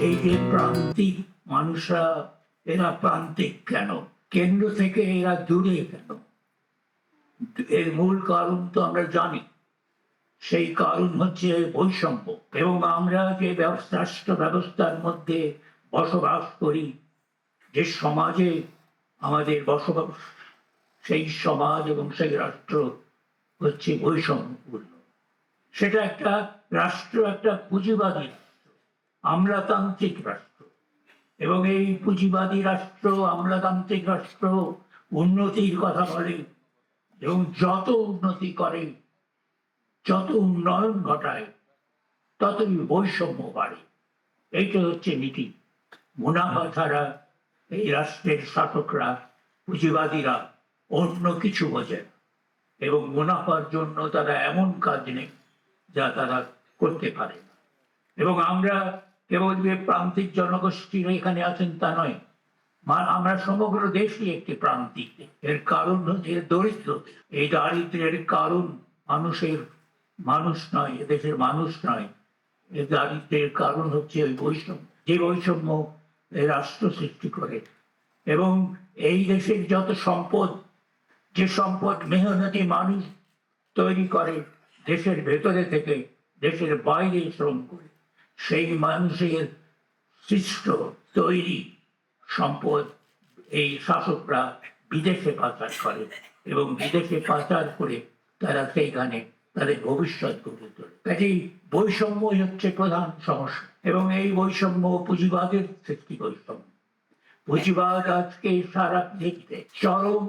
এই যে প্রান্তিক মানুষরা এরা প্রান্তিক কেন? কেন্দ্র থেকে এরা দূরে কেন? এর মূল কারণ তো আমরা জানি। সেই কারণ হচ্ছে বৈষম্য। এবং আমরা যে রাষ্ট্র ব্যবস্থার মধ্যে বসবাস করি, যে সমাজে আমাদের বসবাস, সেই সমাজ এবং সেই রাষ্ট্র হচ্ছে বৈষম্যপূর্ণ। সেটা একটা রাষ্ট্র, একটা পুঁজিবাদী রাষ্ট্র, আমলাতান্ত্রিক রাষ্ট্র। এবং এই পুঁজিবাদী রাষ্ট্র, আমলাতান্ত্রিক রাষ্ট্র উন্নতির কথা বলে এবং যত উন্নতি করে, যত উন্নয়ন ঘটায়, ততই বৈষম্য বাড়ে। এইটা হচ্ছে নীতি। মুনাফা ছাড়া এই রাষ্ট্রের শাসকরা, পুঁজিবাদীরা অন্য কিছু বোঝে এবং মুনাফার জন্য তারা এমন কাজ নেই। যা তারা করতে পারে। এবং আমরা কেবল যে প্রান্তিক জনগোষ্ঠীর এখানে আছেন তা নয় আমরা সমগ্র দেশই একটি প্রান্তিক। এর কারণ হচ্ছে দরিদ্র। এই দারিদ্র্যের কারণ মানুষের মানুষ নয়, এদেশের মানুষ নয়। এই দারিদ্র্যের কারণ হচ্ছে ওই বৈষম্য, যে বৈষম্য রাষ্ট্র সৃষ্টি করে। এবং এই দেশের যত সম্পদ, যে সম্পদ মেহনতি মানুষ তৈরি করে দেশের ভেতরে থেকে, দেশের বাইরে শ্রম করে, সেই মানুষের সৃষ্ট তৈরি সম্পদ এই শাসকরা বিদেশে পাচার করে এবং বিদেশে পাচার করে তারা সেইখানে তাদের ভবিষ্যৎ গড়ে তোলে। কাজেই বৈষম্যই হচ্ছে প্রধান সমস্যা এবং এই বৈষম্য পুঁজিবাদের সৃষ্টি বৈষম্য। পুঁজিবাদ আজকে সারা পৃথিবীতে চরম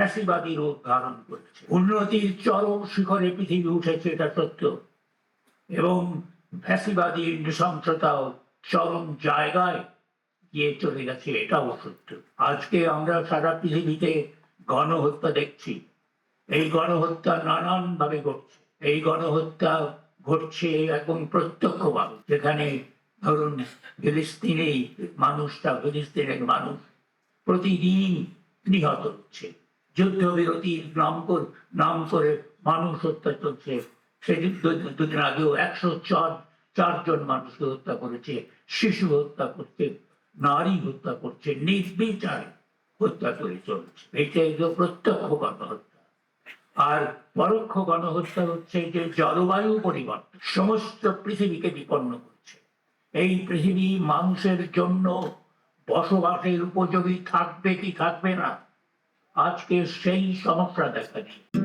ফ্যাসিবাদী রূপ ধারণ করেছে। উন্নতির চরম শিখরে পৃথিবী উঠেছে, এটা সত্য। এবং ফ্যাসিবাদী নৃশংসতাও চরম জায়গায় গিয়ে চলে গেছে, এটাও সত্য আজকে আমরা সারা পৃথিবীতে গণহত্যা দেখছি। এই গণহত্যা নানান ভাবে ঘটছে। এই গণহত্যা ঘটছে এবং প্রত্যক্ষভাবে। যেখানে ধরুন ফিলিস্তিনি মানুষটা, ফিলিস্তিনের মানুষ প্রতিদিন নিহত হচ্ছে। যুদ্ধবিরতির নাম করে নাম করে মানুষ হত্যা চলছে। দু- দুদিন আগেও একশো চার চারজন মানুষকে হত্যা করেছে, শিশু হত্যা করছে, নারী হত্যা করছে, নির্বিচারে হত্যা করে চলছে। এটা হলো প্রত্যক্ষ গণহত্যা। আর পরোক্ষ গণহত্যা হচ্ছে যে জলবায়ু পরিবর্তন, সমস্ত পৃথিবীকে বিপন্ন করছে। এই পৃথিবী মানুষের জন্য বসবাসের উপযোগী থাকবে কি থাকবে না আজকে সেই সমস্যা দেখা দিচ্ছে।